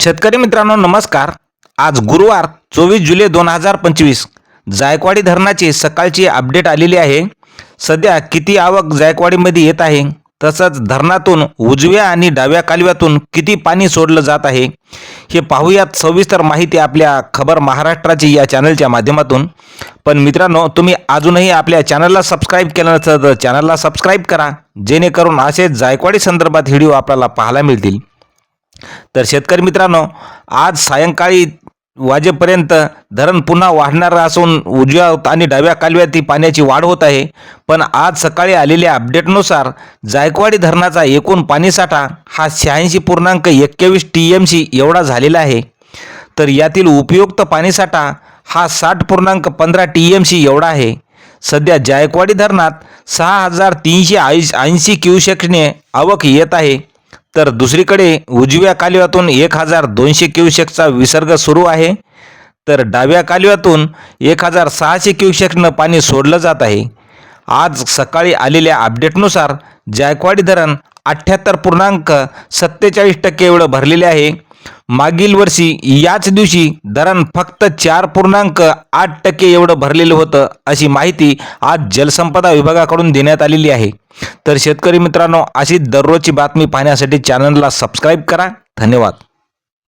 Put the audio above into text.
शेतकरी मित्रांनो नमस्कार. आज गुरुवार चोवीस जुलै दोन हजार पंचवीस. जायकवाडी धरणाची सकाळची अपडेट आलेली आहे. सध्या किती आवक जायकवाडीमध्ये येत आहे? तसंच धरणातून उजव्या आणि डाव्या कालव्यातून किती पाणी सोडलं जात आहे? हे पाहूयात सविस्तर माहिती आपल्या खबर महाराष्ट्राची या चॅनलच्या माध्यमातून. पण मित्रांनो तुम्ही अजूनही आपल्या चॅनलला सबस्क्राईब केलं नसतं तर चॅनलला सबस्क्राईब करा. जेणेकरून असे जायकवाडी संदर्भात व्हिडिओ आपल्याला पाहायला मिळतील. तर शेतकरी मित्रांनो आज सायंकाळी वाजेपर्यंत धरण पुन्हा वाढणार असून उजव्या आणि डाव्या कालव्यात ती पाण्याची वाढ होत आहे. पण आज सकाळी आलेल्या अपडेटनुसार जायकवाडी धरणाचा एकूण पाणीसाठा हा शहाऐंशी पूर्णांक एक्केवीस टी एम सी एवढा झालेला आहे. तर यातील उपयुक्त पाणीसाठा हा साठ पूर्णांक पंधरा टी एम सी एवढा आहे. सध्या जायकवाडी धरणात सहा हजार तीनशे ऐंशी ऐंशी क्युसेक्सने आवक येत आहे. तर दुसरीकडे उजव्या कालव्यातून एक हजार दोनशे क्युसेकचा विसर्ग सुरू आहे. तर डाव्या कालव्यातून एक हजार सहाशे क्युसेकनं पाणी सोडलं जात आहे. आज सकाळी आलेल्या अपडेटनुसार जायकवाडी धरण अठ्ठ्याहत्तर पूर्णांक सत्तेचाळीस टक्के एवढं भरलेले आहे. मागील वर्षी याच दिवशी धरण फक्त चार पूर्णांक आठ टक्के एवढं भरलेलं होतं अशी माहिती आज जलसंपदा विभागाकडून देण्यात आलेली आहे. तर शेतकरी मित्रांनो अशी दररोजची बातमी पाहण्यासाठी चॅनलला सबस्क्राईब करा. धन्यवाद.